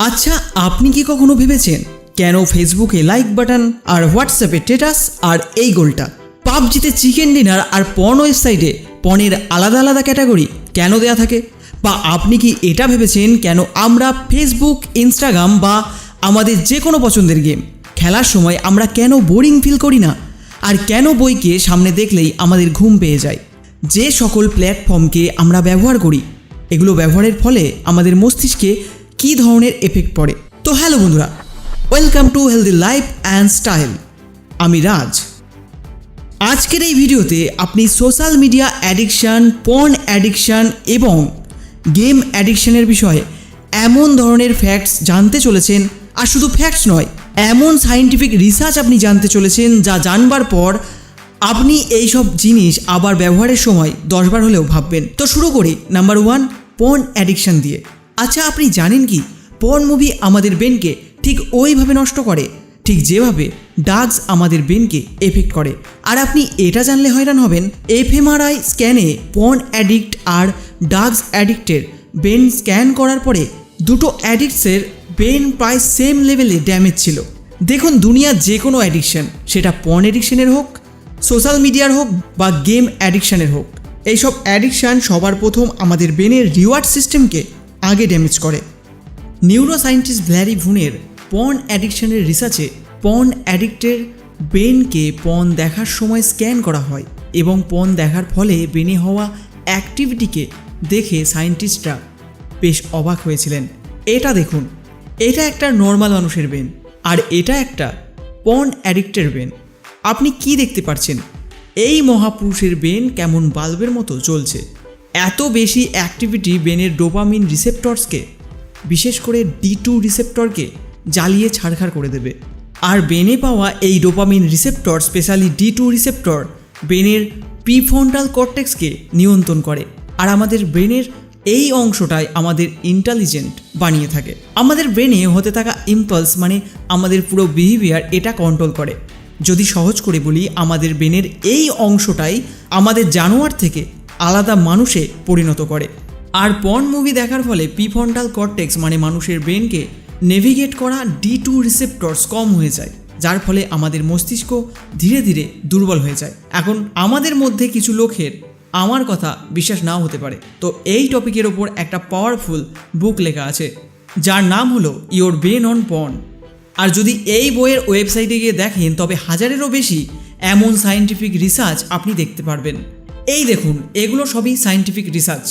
আচ্ছা আপনি কি কখনো ভেবেছেন কেন ফেসবুকে লাইক বাটন আর হোয়াটসঅ্যাপে স্টেটাস আর এই গোলটা? পাবজিতে চিকেন ডিনার আর পর্ন ওয়েবসাইটে পণের আলাদা আলাদা ক্যাটাগরি কেন দেয়া থাকে? বা আপনি কি এটা ভেবেছেন কেন আমরা ফেসবুক ইনস্টাগ্রাম বা আমাদের যে কোনো পছন্দের গেম খেলার সময় আমরা কেন বোরিং ফিল করি না? আর কেন বইকে সামনে দেখলেই আমাদের ঘুম পেয়ে যায়? যে সকল প্ল্যাটফর্মকে আমরা ব্যবহার করি, এগুলো ব্যবহারের ফলে আমাদের মস্তিষ্কে কী ধরনের এফেক্ট পড়ে? তো হ্যালো বন্ধুরা welcome to healthy life and style আমি রাজ। আজকের এই ভিডিওতে আপনি social media addiction porn addiction এবং গেম অ্যাডিকশানের বিষয়ে এমন ধরনের ফ্যাক্টস জানতে চলেছেন, আর শুধু ফ্যাক্টস নয়, এমন সায়েন্টিফিক রিসার্চ আপনি জানতে চলেছেন যা জানবার পর আপনি এই সব জিনিস আবার ব্যবহারের সময় দশবার হলেও ভাববেন। তো শুরু করি নাম্বার ওয়ান পর্ন অ্যাডিকশান দিয়ে। আচ্ছা আপনি জানেন কি? পর্ন মুভি আমাদের ব্রেনকে ঠিক ওইভাবে নষ্ট করে। ঠিক যেভাবে ডাগস আমাদের ব্রেনকে এফেক্ট করে। আর আপনি এটা জানলে হয়রান হবেন এফএমআরআই স্ক্যানে পর্ন অ্যাডিক্ট আর ডাগস অ্যাডিক্টের ব্রেন স্ক্যান করার পরে দুটো অ্যাডিক্টসের ব্রেন প্রায় সেম লেভেলে ড্যামেজ ছিল। দেখুন দুনিয়ার যে কোনো অ্যাডিকশন সেটা পর্ন অ্যাডিকশনের হোক সোশ্যাল মিডিয়ার হোক বা গেম অ্যাডিকশানের হোক। এইসব অ্যাডিকশান সবার প্রথম আমাদের ব্রেনের রিওয়ার্ড সিস্টেমকে আগে ড্যামেজ করে। নিউরো সায়েন্টিস্ট ভ্যারি ভুনের পর্ন অ্যাডিকশনের রিসার্চে পর্ন অ্যাডিক্টের ব্রেনকে পর্ন দেখার সময় স্ক্যান করা হয় এবং পর্ন দেখার ফলে ব্রেনে হওয়া অ্যাক্টিভিটিকে দেখে সায়েন্টিস্টরা বেশ অবাক হয়েছিলেন। এটা দেখুন, এটা একটা নর্মাল মানুষের ব্রেন আর এটা একটা পর্ন অ্যাডিক্টের ব্রেন আপনি কি দেখতে পাচ্ছেন এই মহাপুরুষের ব্রেন কেমন বাল্বের মতো চলছে এত বেশি অ্যাক্টিভিটি ব্রেনের ডোপামিন রিসেপ্টরসকে বিশেষ করে ডি টু রিসেপ্টরকে জ্বালিয়ে ছাড়খাড় করে দেবে। আর ব্রেনে পাওয়া এই dopamine receptor specially D two receptor ব্রেনের প্রিফ্রন্টাল কর্টেক্সকে নিয়ন্ত্রণ করে। আর আমাদের ব্রেনের এই অংশটাই আমাদের ইন্টেলিজেন্ট বানিয়ে থাকে। আমাদের ব্রেনে হতে থাকা ইম্পালস মানে আমাদের পুরো বিহেভিয়ার এটা কন্ট্রোল করে। যদি সহজ করে বলি, আমাদের ব্রেনের এই অংশটাই আমাদের জানোয়ার থেকে আলাদা মানুষে পরিণত করে। আর পর্ন মুভি দেখার ফলে পিফন্টাল কর্টেক্স মানে মানুষের ব্রেনকে নেভিগেট করা ডি টু রিসেপ্টরস কম হয়ে যায়, যার ফলে আমাদের মস্তিষ্ক ধীরে ধীরে দুর্বল হয়ে যায়। এখন আমাদের মধ্যে কিছু লোকের আমার কথা বিশ্বাস নাও হতে পারে। তো এই টপিকের ওপর একটা পাওয়ারফুল বুক লেখা আছে, যার নাম হলো ইওর ব্রেন অন পর্ন আর যদি এই বইয়ের ওয়েবসাইটে গিয়ে দেখেন, তবে হাজারেরও বেশি এমন সায়েন্টিফিক রিসার্চ আপনি দেখতে পারবেন। এই দেখুন, এগুলো সবই সায়েন্টিফিক রিসার্চ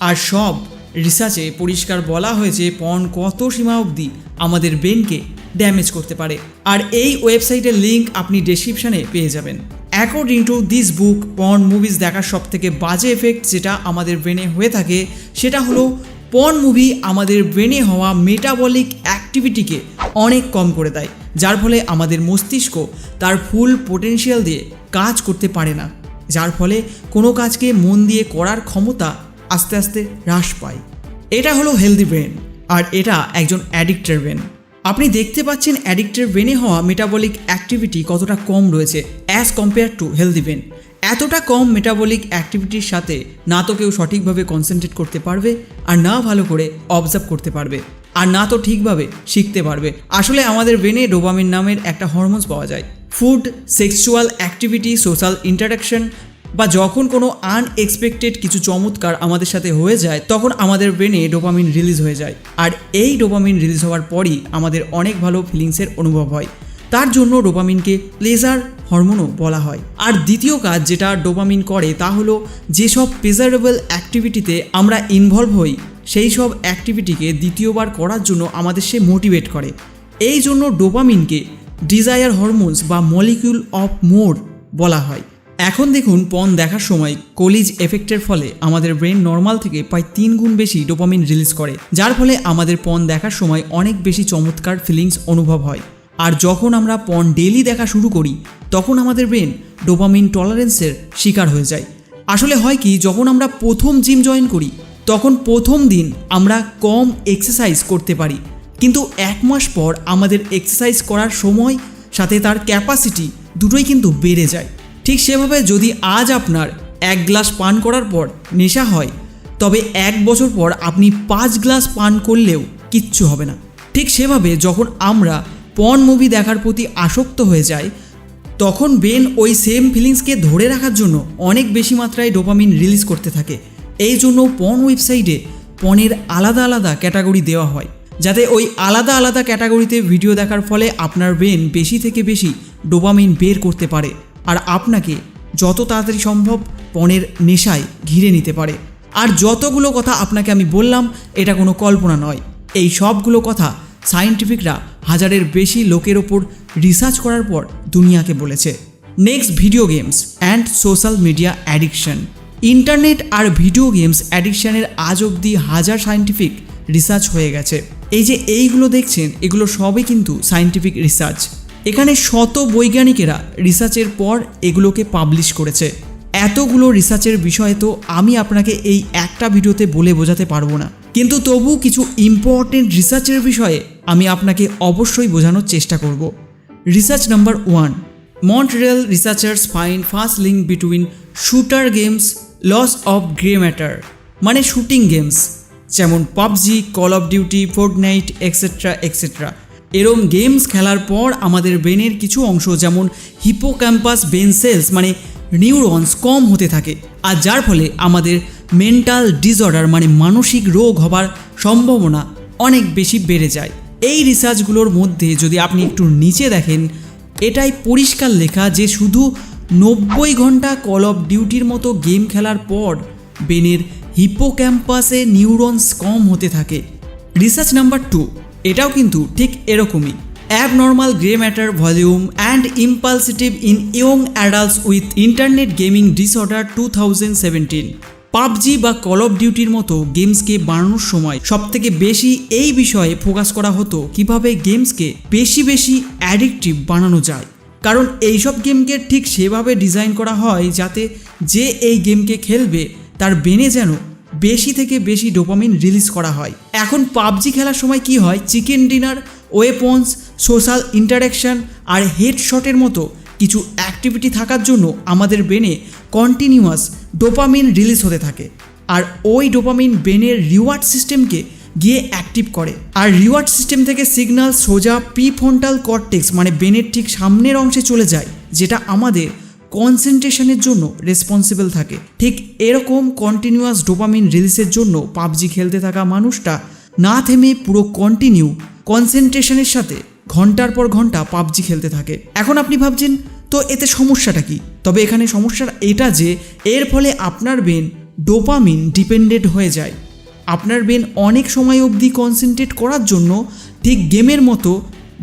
আর সব রিসার্চে পরিষ্কার বলা হয়েছে পর্ন কত সীমা অবধি আমাদের ব্রেনকে ড্যামেজ করতে পারে। আর এই ওয়েবসাইটের লিঙ্ক আপনি ডেসক্রিপশানে পেয়ে যাবেন। According to this book porn movies দেখার সব থেকে বাজে এফেক্ট যেটা আমাদের ব্রেনে হয়ে থাকে, সেটা হলো পর্ন মুভি আমাদের ব্রেনে হওয়া মেটাবলিক অ্যাক্টিভিটিকে অনেক কম করে দেয়, যার ফলে আমাদের মস্তিষ্ক তার ফুল পোটেনশিয়াল দিয়ে কাজ করতে পারে না। যার ফলে কোনো কাজকে মন দিয়ে করার ক্ষমতা আস্তে আস্তে হ্রাস পায়। এটা হলো হেলদি ব্রেন আর এটা একজন অ্যাডিক্টের ব্রেন আপনি দেখতে পাচ্ছেন অ্যাডিক্টের ব্রেনে হওয়া মেটাবলিক অ্যাক্টিভিটি কতটা কম রয়েছে as compare to healthy brain এতটা কম মেটাবলিক অ্যাক্টিভিটির সাথে না তো কেউ সঠিকভাবে কনসেন্ট্রেট করতে পারবে, আর না ভালো করে অবজার্ভ করতে পারবে, আর না তো ঠিকভাবে শিখতে পারবে। আসলে আমাদের ব্রেনে ডোপামিন নামের একটা হরমোনস পাওয়া যায় food, sexual activity, social interaction বা যখন কোনো আনএক্সপেক্টেড কিছু চমৎকার আমাদের সাথে হয়ে যায়, তখন আমাদের ব্রেনে ডোপামিন রিলিজ হয়ে যায়। আর এই ডোপামিন রিলিজ হওয়ার পরই আমাদের অনেক ভালো ফিলিংসের অনুভব হয়। তার জন্য ডোপামিনকে প্লেজার হরমোনও বলা হয়। আর দ্বিতীয় কাজ যেটা ডোপামিন করে তা হলো যেসব প্লেজারেবল অ্যাক্টিভিটিতে আমরা ইনভলভ হই, সেই সব অ্যাক্টিভিটিকে দ্বিতীয়বার করার জন্য আমাদের সে মোটিভেট করে। এই জন্য ডোপামিনকে ডিজায়ার হরমোনস বা মলিকিউল অফ মোর বলা হয়। এখন দেখুন পন দেখার সময় কলিজ এফেক্টের ফলে আমাদের ব্রেন নর্মাল থেকে প্রায় তিন গুণ বেশি ডোপামিন রিলিজ করে, যার ফলে আমাদের পন দেখার সময় অনেক বেশি চমৎকার ফিলিংস অনুভব হয়। আর যখন আমরা পন ডেলি দেখা শুরু করি, তখন আমাদের ব্রেন ডোপামিন টলারেন্সের শিকার হয়ে যায়। আসলে হয় কি, যখন আমরা প্রথম জিম জয়েন করি, তখন প্রথম দিন আমরা কম এক্সারসাইজ করতে পারি। কিন্তু এক মাস পর আমাদের এক্সারসাইজ করার সময় সাথে তার ক্যাপাসিটি দুটোই কিন্তু বেড়ে যায়। ঠিক সেভাবে যদি আজ আপনার এক গ্লাস পান করার পর নেশা হয়, তবে এক বছর পর আপনি পাঁচ গ্লাস পান করলেও কিচ্ছু হবে না। ঠিক সেভাবে যখন আমরা পন মুভি দেখার প্রতি আসক্ত হয়ে যাই, তখন বেন ওই সেম ফিলিংসকে ধরে রাখার জন্য অনেক বেশি মাত্রায় ডোপামিন রিলিজ করতে থাকে। এই জন্য পন ওয়েবসাইটে পনেরো আলাদা আলাদা ক্যাটাগরি দেওয়া হয়। যাতে ওই আলাদা আলাদা ক্যাটাগরিতে ভিডিও দেখার ফলে আপনার ব্রেন বেশি থেকে বেশি ডোপামিন বের করতে পারে আর আপনাকে যত তাড়াতাড়ি সম্ভব পণের নেশায় ঘিরে নিতে পারে। আর যতগুলো কথা আপনাকে আমি বললাম, এটা কোনো কল্পনা নয়। এই সবগুলো কথা সায়েন্টিফিকরা হাজারের বেশি লোকের ওপর রিসার্চ করার পর দুনিয়াকে বলেছে। Next video games and social media addiction. Internet R video games অ্যাডিকশানের আজ অবধি হাজার সায়েন্টিফিক রিসার্চ হয়ে গেছে। এই যে এইগুলো দেখছেন, এগুলো সবই কিন্তু সায়েন্টিফিক রিসার্চ এখানে শত বৈজ্ঞানিকেরা রিসার্চের পর এগুলোকে পাবলিশ করেছে। এতগুলো রিসার্চের বিষয়ে তো আমি আপনাকে এই একটা ভিডিওতে বলে বোঝাতে পারব না। কিন্তু তবু কিছু ইম্পর্টেন্ট রিসার্চের বিষয়ে আমি আপনাকে অবশ্যই বোঝানোর চেষ্টা করব। Research number one Montreal researchers find first link between shooter games loss of grey matter মানে শুটিং গেমস যেমন PUBG call of duty Fortnite etcetera etcetera এরম গেমস খেলার পর আমাদের ব্রেনের কিছু অংশ, যেমন হিপোক্যাম্পাস বেন সেলস মানে নিউরনস কম হতে থাকে। আর যার ফলে আমাদের মেন্টাল ডিসঅর্ডার মানে মানসিক রোগ হবার সম্ভাবনা অনেক বেশি বেড়ে যায়। এই রিসার্চগুলোর মধ্যে যদি আপনি একটু নিচে দেখেন, এটাই পরিষ্কার লেখা যে শুধু নব্বই ঘণ্টা কল অফ ডিউটির মতো গেম খেলার পর বেনের হিপোক্যাম্পাসে নিউরনস কম হতে থাকে। রিসার্চ নাম্বার টু এটাও কিন্তু ঠিক এরকমই। Abnormal grey matter volume and impulsivity in young adults with internet gaming disorder two thousand seventeen PUBG বা কল অফ ডিউটির মতো গেমসকে বানানোর সময় সবথেকে বেশি এই বিষয়ে ফোকাস করা হতো কীভাবে গেমসকে বেশি বেশি অ্যাডিকটিভ বানানো যায়। কারণ এইসব গেমকে ঠিক সেভাবে ডিজাইন করা হয় যাতে যে এই গেমকে খেলবে তার বেনে যেন বেশি থেকে বেশি ডোপামিন রিলিজ করা হয়। এখন পাবজি খেলার সময় কি হয়? Chicken dinner, weapons, social interaction আর হেডশটের মতো কিছু অ্যাক্টিভিটি থাকার জন্য আমাদের ব্রেনে কন্টিনিউয়াস ডোপামিন রিলিজ হতে থাকে। আর ওই ডোপামিন ব্রেনের রিওয়ার্ড সিস্টেমকে গিয়ে অ্যাক্টিভ করে। আর রিওয়ার্ড সিস্টেম থেকে সিগন্যাল সোজা প্রিফ্রন্টাল কর্টেক্স মানে ব্রেনের ঠিক সামনের অংশে চলে যায়, যেটা আমাদের কনসেন্ট্রেশনের জন্য রেসপন্সিবল থাকে। ঠিক এরকম কন্টিনিউয়াস ডোপামিন রিলিজের জন্য পাবজি খেলতে থাকা মানুষটা না থেমে পুরো কন্টিনিউ কনসেন্ট্রেশনের সাথে ঘণ্টার পর ঘণ্টা পাবজি খেলতে থাকে। এখন আপনি ভাবছেন, তো এতে সমস্যাটা কি? তবে এখানে সমস্যাটা এটা যে, এর ফলে আপনার ব্রেন ডোপামিন ডিপেন্ডেন্ট হয়ে যায়। আপনার ব্রেন অনেক সময় অবধি কনসেন্ট্রেট করার জন্য ঠিক গেমের মতো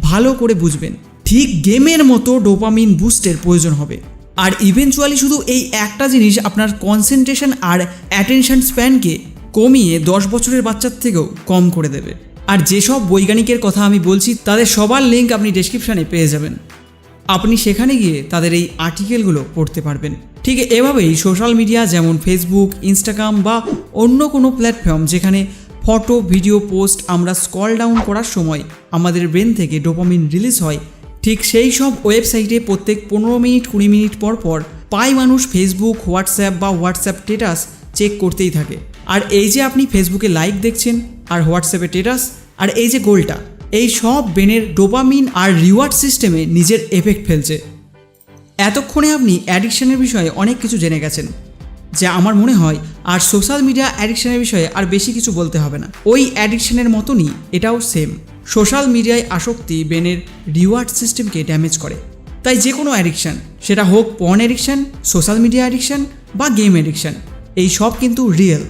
ভালো করে বুঝবেন। ঠিক গেমের মতো ডোপামিন বুস্টের প্রয়োজন হবে। আর ইভেনচুয়ালি শুধু এই একটা জিনিস, আপনার কনসেন্ট্রেশন আর অ্যাটেনশন স্প্যানকে কমিয়ে দশ বছরের বাচ্চার থেকেও কম করে দেবে। আর যেসব বৈজ্ঞানিকের কথা আমি বলছি, তাদের সবার লিঙ্ক আপনি ডেসক্রিপশানে পেয়ে যাবেন। আপনি সেখানে গিয়ে তাদের এই আর্টিকেলগুলো পড়তে পারবেন। ঠিক এভাবেই সোশ্যাল মিডিয়া যেমন ফেসবুক ইনস্টাগ্রাম বা অন্য কোনো প্ল্যাটফর্ম যেখানে ফটো ভিডিও পোস্ট আমরা স্কল ডাউন করার সময় আমাদের ব্রেন থেকে ডোপামিন রিলিজ হয় ঠিক সেই সব ওয়েবসাইটে প্রত্যেক পনেরো মিনিট, কুড়ি মিনিট পর পর পাই মানুষ ফেসবুক হোয়াটসঅ্যাপ বা হোয়াটসঅ্যাপ স্টেটাস চেক করতেই থাকে। আর এই যে আপনি ফেসবুকে লাইক দেখছেন, আর হোয়াটসঅ্যাপে স্টেটাস আর এই যে গোলটা এই সব ব্রেনের ডোপামিন আর রিওয়ার্ড সিস্টেমে নিজের এফেক্ট ফেলছে। এতক্ষণে আপনি অ্যাডিকশানের বিষয়ে অনেক কিছু জেনে গেছেন, যা আমার মনে হয় আর সোশ্যাল মিডিয়া অ্যাডিকশানের বিষয়ে আর বেশি কিছু বলতে হবে না। ওই অ্যাডিকশানের মতনই এটাও সেম সোশ্যাল মিডিয়ায় আসক্তি ব্রেনের রিওয়ার্ড সিস্টেমকে ড্যামেজ করে। তাই যে কোনো অ্যাডিকশান, সেটা হোক porn addiction, social media addiction বা গেম অ্যাডিকশান, এই সব কিন্তু রিয়েল।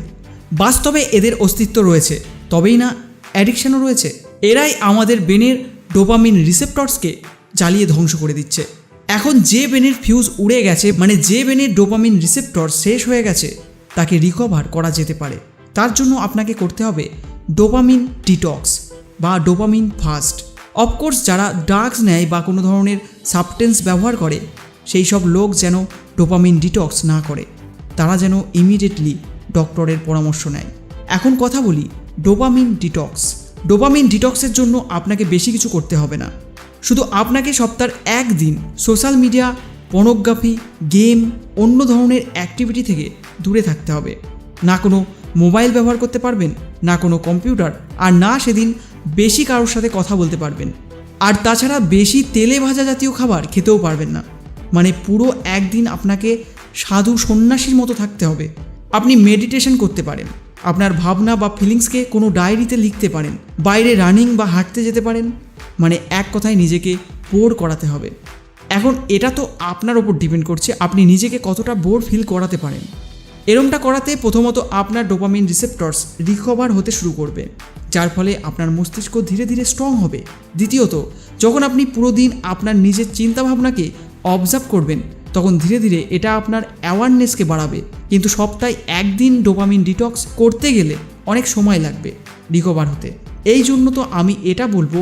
বাস্তবে এদের অস্তিত্ব রয়েছে, তবেই না অ্যাডিকশানও রয়েছে। এরাই আমাদের ব্রেনের ডোপামিন রিসেপ্টরসকে জ্বালিয়ে ধ্বংস করে দিচ্ছে। এখন যে ব্রেনের ফিউজ উড়ে গেছে মানে যে ব্রেনের ডোপামিন রিসেপ্টর শেষ হয়ে গেছে, তাকে রিকভার করা যেতে পারে। তার জন্য আপনাকে করতে হবে ডোপামিন ডিটক্স। বা ডোপামিন ফাস্ট। অফকোর্স যারা ড্রাগস নেয় বা কোনো ধরনের সাবটেন্স ব্যবহার করে, সেই সব লোক যেন ডোপামিন ডিটক্স না করে। তারা যেন ইমিডিয়েটলি ডক্টরের পরামর্শ নেয়। এখন কথা বলি, ডোপামিন ডিটক্স ডোপামিন ডিটক্সের জন্য আপনাকে বেশি কিছু করতে হবে না। শুধু আপনাকে সপ্তাহের একদিন সোশ্যাল মিডিয়া পর্নোগ্রাফি গেম অন্য ধরনের অ্যাক্টিভিটি থেকে দূরে থাকতে হবে। না কোনো মোবাইল ব্যবহার করতে পারবেন, না কোনো কম্পিউটার, আর না সেদিন বেশি কারোর সাথে কথা বলতে পারবেন। আর তাছাড়া বেশি তেলে ভাজা জাতীয় খাবার খেতেও পারবেন না। মানে পুরো একদিন আপনাকে সাধু সন্ন্যাসীর মতো থাকতে হবে। আপনি মেডিটেশন করতে পারেন। আপনার ভাবনা বা ফিলিংসকে কোনো ডায়েরিতে লিখতে পারেন। বাইরে রানিং বা হাঁটতে যেতে পারেন। মানে এক কথায় নিজেকে বোর করাতে হবে। এখন এটা তো আপনার ওপর ডিপেন্ড করছে। আপনি নিজেকে কতটা বোর ফিল করাতে পারেন। এরমটা করাতে প্রথমত আপনার ডোপামিন রিসেপ্টরস রিকভার হতে শুরু করবে, যার ফলে আপনার মস্তিষ্ক ধীরে ধীরে স্ট্রং হবে। দ্বিতীয়ত, যখন আপনি পুরো দিন আপনার নিজের চিন্তাভাবনাকে অবজার্ভ করবেন, তখন ধীরে ধীরে এটা আপনার অ্যাওয়ারনেসকে বাড়াবে। কিন্তু সপ্তাহে একদিন ডোপামিন ডিটক্স করতে গেলে অনেক সময় লাগবে রিকভার হতে। এই জন্য তো আমি এটা বলব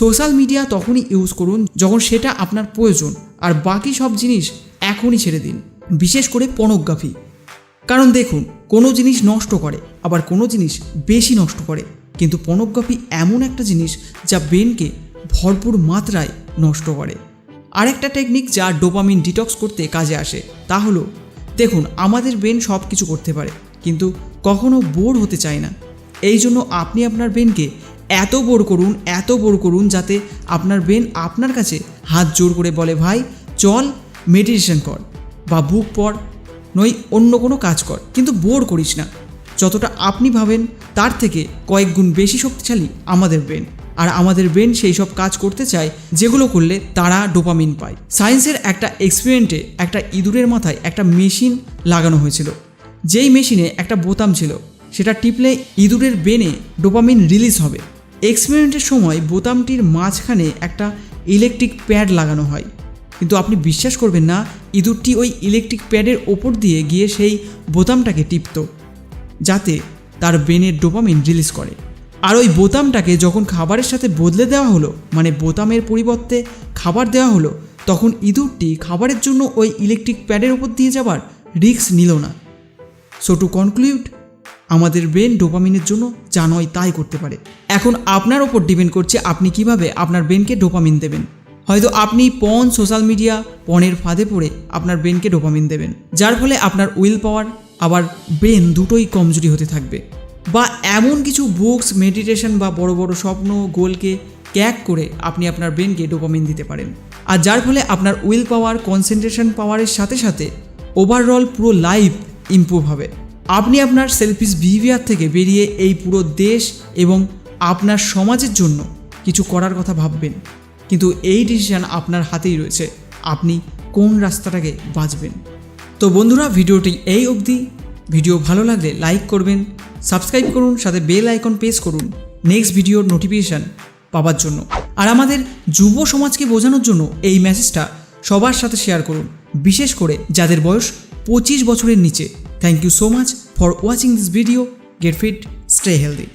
সোশ্যাল মিডিয়া তখনই ইউজ করুন যখন সেটা আপনার প্রয়োজন, আর বাকি সব জিনিস এখনই ছেড়ে দিন। বিশেষ করে পর্নোগ্রাফি কারণ দেখুন, কোনো জিনিস নষ্ট করে, আবার কোনো জিনিস বেশি নষ্ট করে। কিন্তু পর্নোগ্রাফি এমন একটা জিনিস যা ব্রেনকে ভরপুর মাত্রায় নষ্ট করে। আরেকটা টেকনিক যা ডোপামিন ডিটক্স করতে কাজে আসে, তা হলো, দেখুন, আমাদের ব্রেন সব কিছু করতে পারে, কিন্তু কখনো বোর হতে চায় না। এই জন্য আপনি আপনার ব্রেনকে এত বোর করুন, এত বোর করুন যাতে আপনার ব্রেন আপনার কাছে হাত জোর করে বলে, ভাই, চল মেডিটেশন কর বা বুক পড়। নই অন্য কোনো কাজ কর, কিন্তু বোর করিস না। যতটা আপনি ভাবেন, তার থেকে কয়েক গুণ বেশি শক্তিশালী আমাদের ব্রেন আর আমাদের ব্রেন সেই সব কাজ করতে চায়, যেগুলো করলে তারা ডোপামিন পায়। সায়েন্সের একটা এক্সপেরিমেন্টে একটা ইঁদুরের মাথায় একটা মেশিন লাগানো হয়েছিল। যেই মেশিনে একটা বোতাম ছিল, সেটা টিপলে ইঁদুরের ব্রেনে ডোপামিন রিলিজ হবে। এক্সপেরিমেন্টের সময় বোতামটির মাঝখানে একটা ইলেকট্রিক প্যাড লাগানো হয়। কিন্তু আপনি বিশ্বাস করবেন না, ইঁদুরটি ওই ইলেকট্রিক প্যাডের ওপর দিয়ে গিয়ে সেই বোতামটাকে টিপত, যাতে তার ব্রেনের ডোপামিন রিলিজ করে। আর ওই বোতামটাকে যখন খাবারের সাথে বদলে দেওয়া হলো মানে বোতামের পরিবর্তে খাবার দেওয়া হলো, তখন ইঁদুরটি খাবারের জন্য ওই ইলেকট্রিক প্যাডের ওপর দিয়ে যাবার রিস্ক নিল না। সো টু কনক্লুড আমাদের ব্রেন ডোপামিনের জন্য যা নয় তাই করতে পারে। এখন আপনার ওপর ডিপেন্ড করছে আপনি কীভাবে আপনার ব্রেনকে ডোপামিন দেবেন। হয়তো আপনি পন সোশ্যাল মিডিয়া পনেরো ফাঁদে পড়ে আপনার ব্রেনকে ডোপামিন দেবেন। যার ফলে আপনার উইল পাওয়ার আবার ব্রেন দুটোই কমজোরি হতে থাকবে। বা এমন কিছু বুকস মেডিটেশন বা বড় বড় স্বপ্ন, গোলকে ক্যাক করে আপনি আপনার ব্রেনকে ডোপামিন দিতে পারেন। আর যার ফলে আপনার উইল পাওয়ার কনসেন্ট্রেশন পাওয়ারের সাথে সাথে ওভারঅল পুরো লাইফ ইমপ্রুভ হবে। আপনি আপনার সেলফিস বিহেভিয়ার থেকে বেরিয়ে এই পুরো দেশ এবং আপনার সমাজের জন্য কিছু করার কথা ভাববেন। কিন্তু এই ডিসিশন আপনার হাতেই রয়েছে। আপনি কোন রাস্তাটাকে বাঁচবেন? তো বন্ধুরা, ভিডিওটি এই অবধি। ভিডিও ভালো লাগলে লাইক করবেন সাবস্ক্রাইব করুন, সাথে বেল আইকন প্রেস করুন। নেক্সট ভিডিওর নোটিফিকেশান পাওয়ার জন্য। আর আমাদের যুব সমাজকে বোঝানোর জন্য এই মেসেজটা সবার সাথে শেয়ার করুন। বিশেষ করে যাদের বয়স পঁচিশ বছরের নিচে। Thank you so much for watching this video get fit stay healthy